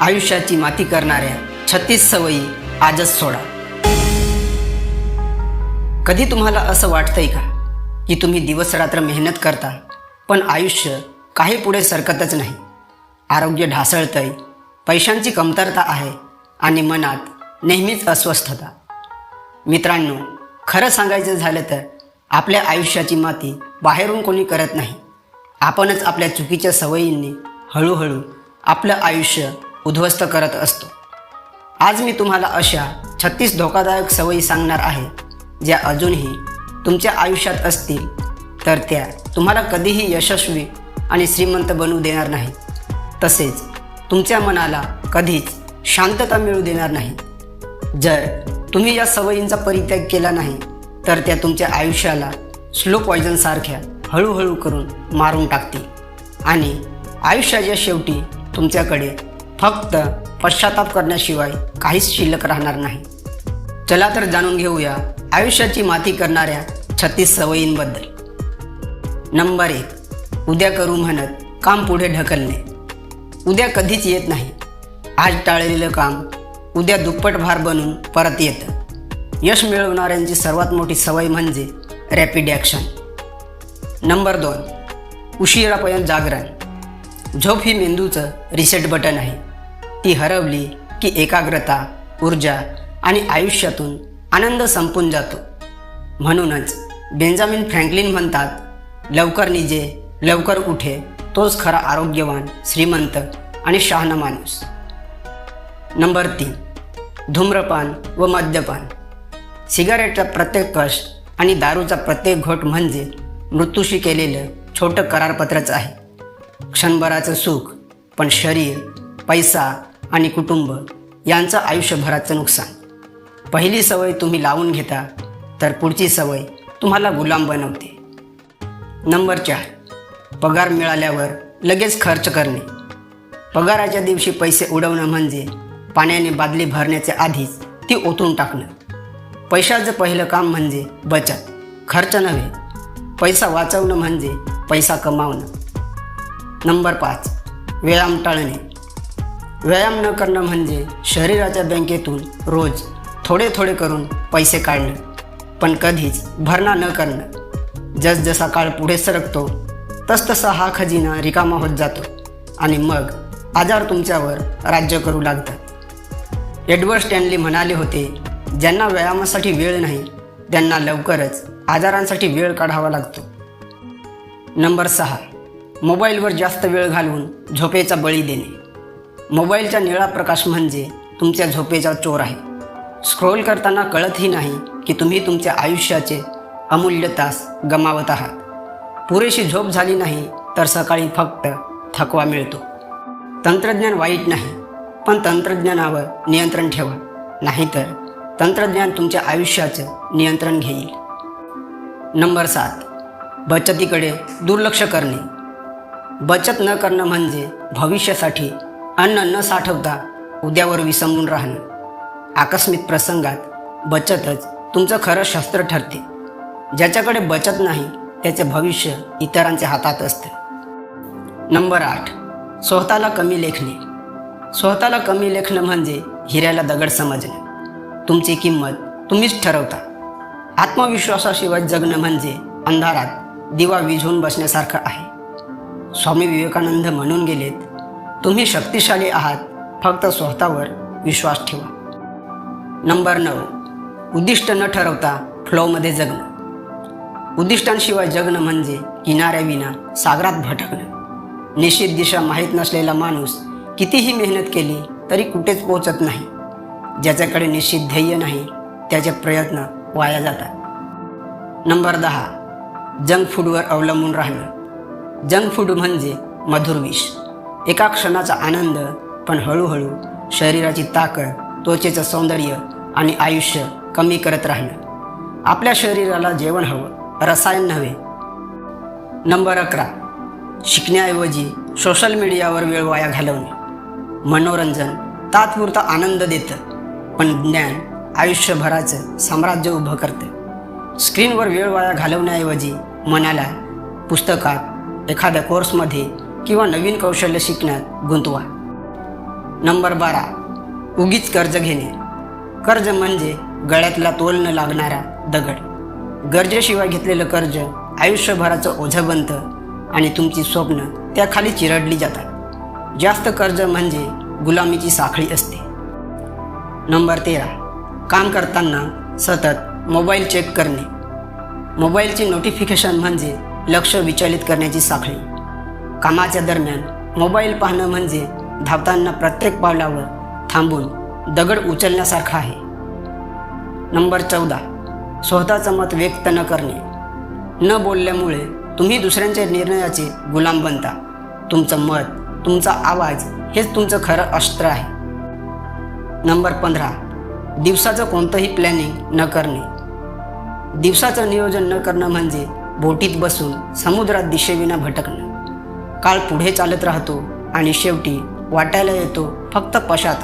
आयुष्याची माती करणाऱ्या छत्तीस सवयी आजच सोडा. कधी तुम्हाला असं वाटतंय का की तुम्ही दिवसरात्र मेहनत करता पण आयुष्य काही पुढे सरकतच नाही? आरोग्य ढासळतंय पैशांची कमतरता आहे आणि मनात नेहमीच अस्वस्थता. मित्रांनो खरं सांगायचं झालं तर आपल्या आयुष्याची माती बाहेरून कोणी करत नाही. आपणच आपल्या चुकीच्या सवयींनी हळूहळू आपलं आयुष्य उद्ध्वस्त करत असतो. आज मी तुम्हाला अशा छत्तीस धोकादायक सवयी सांगणार आहे ज्या अजूनही तुमच्या आयुष्यात असतील तर त्या तुम्हाला कधीही यशस्वी आणि श्रीमंत बनवू देणार नाही तसेच तुमच्या मनाला कधीच शांतता मिळू देणार नाही. जर तुम्ही या सवयींचा परित्याग केला नाही तर त्या तुमच्या आयुष्याला स्लो पॉयझनसारख्या हळूहळू करून मारून टाकतील. आणि आयुष्याच्या शेवटी तुमच्याकडे फक्त पश्चाताप करण्याशिवाय काहीच शिल्लक राहणार नाही. चला तर जाणून घेऊया आयुष्याची माती करणाऱ्या छत्तीस सवयींबद्दल. नंबर एक उद्या करू म्हणत काम पुढे ढकलणे. उद्या कधीच येत नाही. आज टाळलेलं काम उद्या दुप्पट भार बनून परत येतं. यश मिळवणाऱ्यांची सर्वात मोठी सवय म्हणजे रॅपिड ॲक्शन नंबर दोन उशिरापर्यंत जागरण. झोप ही मेंदूचं रिसेट बटन आहे. ती हरवली की एकाग्रता ऊर्जा आणि आयुष्यातून आनंद संपून जातो. म्हणूनच बेंजामिन फ्रँकलिन म्हणतात लवकर निजे लवकर उठे तोच खरा आरोग्यवान श्रीमंत आणि शहाणा माणूस. नंबर तीन धूम्रपान व मद्यपान. सिगारेटचा प्रत्येक कष्ट आणि दारूचा प्रत्येक घोट म्हणजे मृत्यूशी केलेलं छोटं करारपत्रच आहे. क्षणभराचं सुख पण शरीर पैसा आणि कुटुंब यांचं आयुष्यभराचं नुकसान. पहिली सवय तुम्ही लावून घेता तर पुढची सवय तुम्हाला गुलाम बनवते. नंबर चार पगार मिळाल्यावर लगेच खर्च करणे. पगाराच्या दिवशी पैसे उडवणं म्हणजे पाण्याने बादली भरण्याच्या आधीच ती ओतून टाकणं. पैशाचं पहिलं काम म्हणजे बचत खर्च नव्हे पैसा वाचवणं म्हणजे पैसा कमावणं. नंबर पाच व्यायाम टाळणे. व्यायाम न करणं म्हणजे शरीराच्या बँकेतून रोज थोडे थोडे करून पैसे काढणं. पण कधीच भरणा न करणं. जसजसा काळ पुढे सरकतो तसतसा हा खजिना रिकामा होत जातो आणि मग आजार तुमच्यावर राज्य करू लागतात. एडवर्ड स्टॅनली म्हणाले होते ज्यांना व्यायामासाठी वेळ नाही त्यांना लवकरच आजारांसाठी वेळ काढावा लागतो. नंबर सहा. मोबाईलवर जास्त वेळ घालवून झोपेचा बळी देणे. मोबाईलचा निळा प्रकाश म्हणजे तुमच्या झोपेचा चोर आहे. स्क्रोल करताना कळतही नाही की तुम्ही तुमच्या आयुष्याचे अमूल्य तास गमावत आहात. पुरेशी झोप झाली नाही तर सकाळी फक्त थकवा मिळतो. तंत्रज्ञान वाईट नाही पण तंत्रज्ञानावर नियंत्रण ठेवा नाहीतर तंत्रज्ञान तुमच्या आयुष्याचं नियंत्रण घेईल. नंबर सात बचतीकडे दुर्लक्ष करणे. बचत न करणं म्हणजे भविष्यासाठी अन्न न साठवता उद्यावर विसंबून राहणं. आकस्मिक प्रसंगात बचतच तुमचं खरं शस्त्र ठरते. ज्याच्याकडे बचत नाही त्याचे भविष्य इतरांच्या हातात असते. नंबर आठ. स्वतःला कमी लेखणे. स्वतःला कमी लेखणं म्हणजे हिऱ्याला दगड समजणे. तुमची किंमत तुम्हीच ठरवता. आत्मविश्वासाशिवाय जगणं म्हणजे अंधारात दिवा विझवून बसण्यासारखं आहे. स्वामी विवेकानंद म्हणून गेलेत तुम्ही शक्तिशाली आहात. फक्त स्वतःवर विश्वास ठेवा. नंबर नऊ. उद्दिष्ट न ठरवता फ्लोमध्ये जगणं. उद्दिष्टांशिवाय जगणं म्हणजे किनाऱ्याविना सागरात भटकणं. निश्चित दिशा माहीत नसलेला माणूस कितीही मेहनत केली तरी कुठेच पोहोचत नाही. ज्याच्याकडे निश्चित ध्येय नाही त्याचे प्रयत्न वाया जातात. नंबर दहा. जंक फूडवर अवलंबून राहणं. जंक फूड म्हणजे मधुर विष. एका क्षणाचा आनंद पण हळूहळू शरीराची ताकद त्वचेचं सौंदर्य आणि आयुष्य कमी करत राहणं आपल्या शरीराला जेवण हवं रसायन नव्हे. नंबर अकरा. शिकण्याऐवजी सोशल मीडियावर वेळ वाया घालवणे. मनोरंजन तात्पुरता आनंद देतं पण ज्ञान आयुष्यभराचं साम्राज्य उभं करतं. स्क्रीनवर वेळ वाया घालवण्याऐवजी मनाला पुस्तकात एखाद्या कोर्समध्ये किंवा नवीन कौशल्य शिकण्यात गुंतवा. नंबर बारा. उगीच कर्ज घेणे. कर्ज म्हणजे गळ्यातला तोल न लागणारा दगड. गरजेशिवाय घेतलेलं कर्ज आयुष्यभराचं ओझं बनतं आणि तुमची स्वप्न त्याखाली चिरडली जातात. जास्त कर्ज म्हणजे गुलामीची साखळी असते. नंबर तेरा. काम करताना सतत मोबाईल चेक करणे. मोबाईलची नोटिफिकेशन म्हणजे लक्ष विचलित करण्याची साखळी. कामाच्या दरम्यान मोबाईल पाहणं म्हणजे धावताना प्रत्येक पावलावर थांबून दगड उचलण्यासारखं आहे. नंबर चौदा. स्वतःचं मत व्यक्त न करणे. न बोलल्यामुळे तुम्ही दुसऱ्यांच्या निर्णयाचे गुलाम बनता. तुमचं मत तुमचा आवाज हेच तुमचं खरं अस्त्र आहे. नंबर पंधरा. दिवसाचं कोणतंही प्लॅनिंग न करणे. दिवसाचं नियोजन न करणं म्हणजे बोटीत बसून समुद्रात दिशेविना भटकणं. काळ पुढे चालत राहतो आणि शेवटी वाटायला येतो फक्त पशात.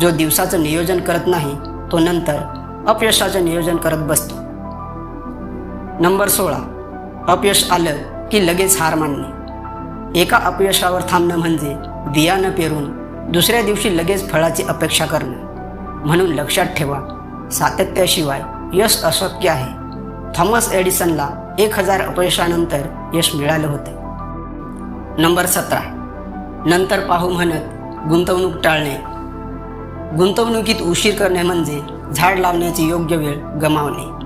जो दिवसाचं नियोजन करत नाही तो नंतर अपयशाचं नियोजन करत बसतो. नंबर सोळा. अपयश आलं की लगेच हार मानणे. एका अपयशावर थांबणं म्हणजे बियाणं पेरून दुसऱ्या दिवशी लगेच फळाची अपेक्षा करणं. म्हणून लक्षात ठेवा सातत्याशिवाय यश अशक्य आहे. थॉमस एडिसनला एक हजार अपयशानंतर यश मिळालं होतं. नंबर सतरा. नंतर पाहू म्हणत गुंतवणूक टाळणे. गुंतवणुकीत उशीर करणे म्हणजे झाड लावण्याची योग्य वेळ गमावणे.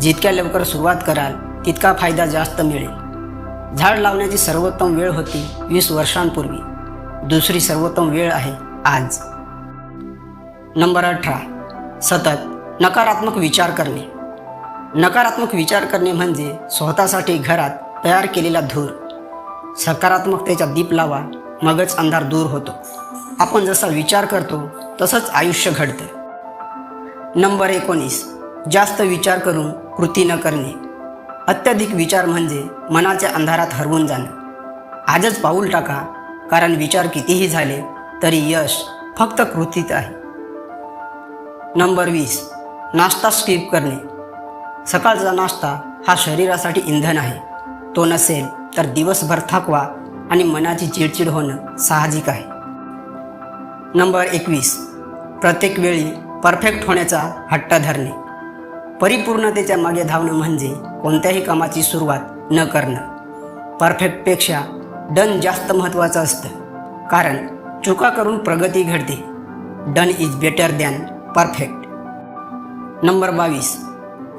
जितक्या लवकर सुरुवात कराल तितका फायदा जास्त मिळेल. झाड लावण्याची सर्वोत्तम वेळ होती वीस वर्षांपूर्वी. दुसरी सर्वोत्तम वेळ आहे आज. नंबर अठरा. सतत नकारात्मक विचार करणे. नकारात्मक विचार करणे म्हणजे स्वतःसाठी घरात तयार केलेला धूर सकारात्मकतेचा दीप लावा मगच अंधार दूर होतो. आपण जसा विचार करतो तसंच आयुष्य घडतं. नंबर एकोणीस. जास्त विचार करून कृती न करणे. अत्याधिक विचार म्हणजे मनाच्या अंधारात हरवून जाणं. आजच पाऊल टाका कारण विचार कितीही झाले तरी यश फक्त कृतीत आहे. नंबर वीस. नाश्ता स्किप करणे. सकाळचा नाश्ता हा शरीरासाठी इंधन आहे. तो नसेल तर दिवसभर थकवा आणि मनाची चिडचिड होणं साहजिक आहे. नंबर एकवीस. प्रत्येक वेळी परफेक्ट होण्याचा हट्ट धरणे. परिपूर्णतेच्या मागे धावणं म्हणजे कोणत्याही कामाची सुरुवात न करणं. परफेक्टपेक्षा डन जास्त महत्त्वाचं असतं. कारण चुका करून प्रगती घडते. Done is better than perfect. Number बावीस.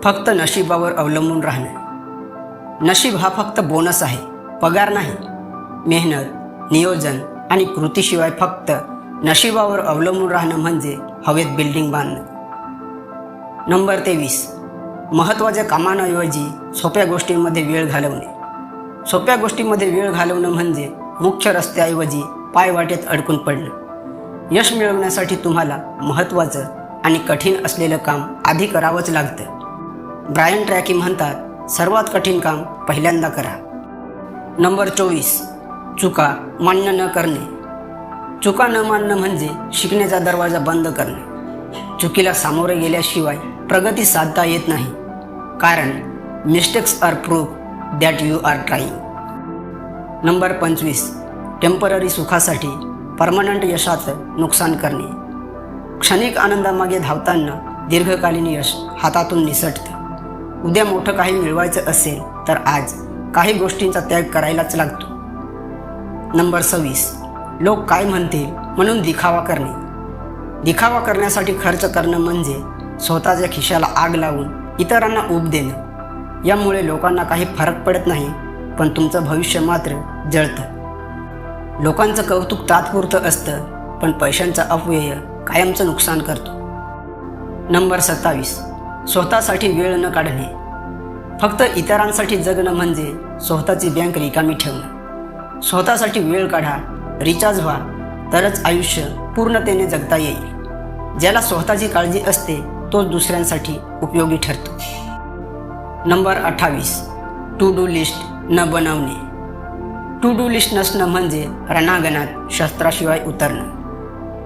फक्त नशिबावर अवलंबून राहणं. नशीब हा फक्त बोनस आहे पगार नाही. मेहनत नियोजन आणि कृतीशिवाय फक्त नशिबावर अवलंबून राहणं म्हणजे हवेत बिल्डिंग बांधणं. नंबर तेवीस. महत्त्वाच्या कामांऐवजी सोप्या गोष्टींमध्ये वेळ घालवणे. सोप्या गोष्टींमध्ये वेळ घालवणं म्हणजे मुख्य रस्त्याऐवजी पायवाटेत अडकून पडणं. यश मिळवण्यासाठी तुम्हाला महत्त्वाचं आणि कठीण असलेलं काम आधी करावंच लागतं. ब्रायन ट्रॅकी म्हणतात सर्वात कठीण काम पहिल्यांदा करा. नंबर चोवीस चुका मान्य न करणे. चुका न मानणं म्हणजे शिकण्याचा दरवाजा बंद करणे. चुकीला सामोरे गेल्याशिवाय प्रगती साधता येत नाही. कारण mistakes are proof that you are trying number पंचवीस टेंपररी सुखासाठी परमनंट यशाचं नुकसान करणे. क्षणिक आनंदामागे धावताना दीर्घकालीन यश हातातून निसटतं. उद्या मोठं काही मिळवायचं असेल तर आज काही गोष्टींचा त्याग करायलाच लागतो. नंबर सव्वीस. लोक काय म्हणतील म्हणून दिखावा करणे. दिखावा करण्यासाठी खर्च करणं म्हणजे स्वतःच्या खिशाला आग लावून इतरांना ऊब देणं. यामुळे लोकांना काही फरक पडत नाही पण तुमचं भविष्य मात्र जळतं. लोकांचं कौतुक तात्पुरतं असतं पण पैशांचा अपव्यय कायमचं नुकसान करतो. नंबर सत्तावीस. स्वतःसाठी वेळ न काढणे. फक्त इतरांसाठी जगणं म्हणजे स्वतःची बँक रिकामी ठेवणं. स्वतःसाठी वेळ काढा रिचार्ज व्हा तरच आयुष्य पूर्णतेने जगता येईल. ज्याला स्वतःची काळजी असते तोच दुसऱ्यांसाठी उपयोगी ठरतो. नंबर अठ्ठावीस. टू डू लिस्ट न बनवणे. टू डू लिस्ट नसणं म्हणजे रणांगणात शस्त्राशिवाय उतरणं.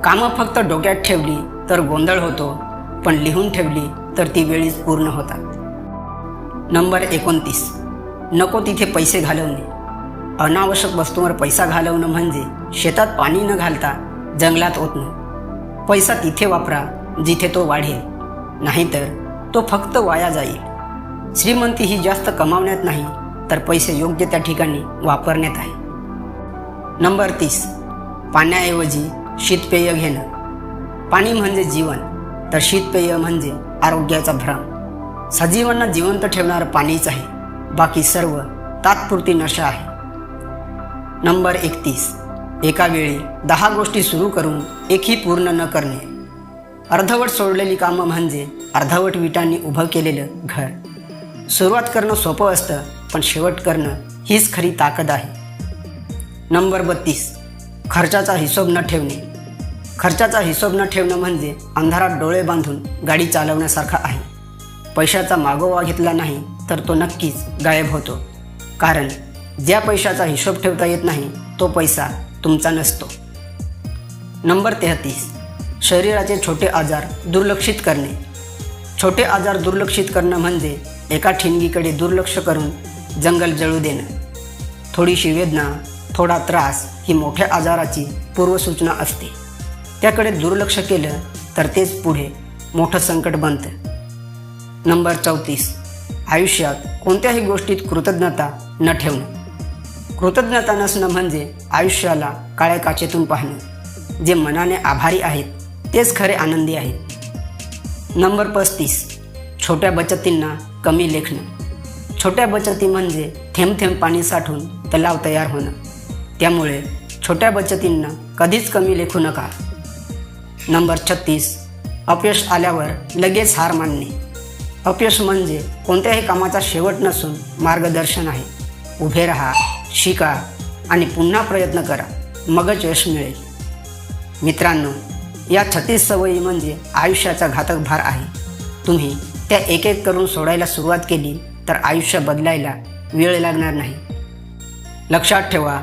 कामं फक्त डोक्यात ठेवली तर गोंधळ होतो पण लिहून ठेवली तर ती वेळीच पूर्ण होतात. नंबर एकोणतीस. नको तिथे पैसे घालवणे. अनावश्यक वस्तूंवर पैसा घालवणं म्हणजे शेतात पाणी न घालता जंगलात ओतणं. पैसा तिथे वापरा जिथे तो वाढेल. नाहीतर तो फक्त वाया जाईल. श्रीमंती ही जास्त कमावण्यात नाही तर पैसे योग्य त्या ठिकाणी वापरण्यात आहे. नंबर तीस. पाण्याऐवजी शीतपेय घेणं. पाणी म्हणजे जीवन तर शीतपेय म्हणजे आरोग्याचा भ्रम. सजीवांना जिवंत ठेवणारं पाणीच आहे. बाकी सर्व तात्पुरती नशा आहे. नंबर एकतीस. एका वेळी दहा गोष्टी सुरू करून एकही पूर्ण न करणे. अर्धवट सोडलेली कामं म्हणजे अर्धवट विटांनी उभं केलेलं घर. सुरुवात करणं सोपं असतं पण शेवट करणं हीच खरी ताकद आहे. नंबर बत्तीस. खर्चाचा हिशोब न ठेवणे. खर्चाचा हिशोब न ठेवणं म्हणजे अंधारात डोळे बांधून गाडी चालवण्यासारखा आहे. पैशाचा मागोवा घेतला नाही तर तो नक्कीच गायब होतो. कारण ज्या पैशाचा हिशोब ठेवता येत नाही तो पैसा तुमचा नसतो. नंबर तेहतीस. शरीराचे छोटे आजार दुर्लक्षित करणे. छोटे आजार दुर्लक्षित करणं म्हणजे एका ठिणगीकडे दुर्लक्ष करून जंगल जळू देणं. थोडीशी वेदना थोडा त्रास ही मोठ्या आजाराची पूर्वसूचना असते. त्याकडे दुर्लक्ष केलं तर तेच पुढे मोठं संकट बनतं. नंबर चौतीस. आयुष्यात कोणत्याही गोष्टीत कृतज्ञता न ठेवणं. कृतज्ञता नसणं म्हणजे आयुष्याला काळ्या काचेतून पाहणं. जे मनाने आभारी आहेत तेच खरे आनंदी आहेत. नंबर पस्तीस. छोट्या बचतींना कमी लेखणं. छोट्या बचती म्हणजे थेंब थेंब पाणी साठून तलाव तयार होणं. त्यामुळे छोट्या बचतींना कधीच कमी लेखू नका. नंबर छत्तीस. अपयश आल्यावर लगेच हार मानणे. अपयश म्हणजे कोणत्याही कामाचा शेवट नसून मार्गदर्शन आहे. उभे राहा शिका आणि पुन्हा प्रयत्न करा. मगच यश मिळेल. मित्रांनो या छत्तीस सवयी म्हणजे आयुष्याचा घातक भार आहे. तुम्ही त्या एक एक करून सोडायला सुरुवात केली तर आयुष्य बदलायला वेळ लागणार नाही. लक्षात ठेवा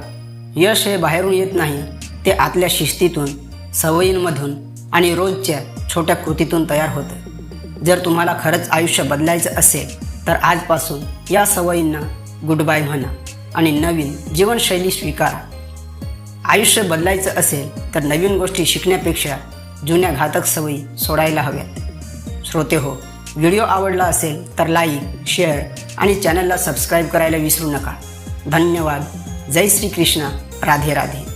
यश हे बाहेरून येत नाही ते आतल्या शिस्तीतून सवयींमधून आणि रोजच्या छोट्या कृतीतून तयार होतं. जर तुम्हाला खरंच आयुष्य बदलायचं असेल तर आजपासून या सवयींना गुड बाय म्हणा आणि नवीन जीवनशैली स्वीकारा. आयुष्य बदलायचं असेल तर नवीन गोष्टी शिकण्यापेक्षा जुन्या घातक सवयी सोडायला हव्यात. श्रोते हो व्हिडिओ आवडला असेल तर लाईक शेअर आणि चॅनलला सबस्क्राईब करायला विसरू नका. धन्यवाद. जय श्री कृष्ण राधे राधे.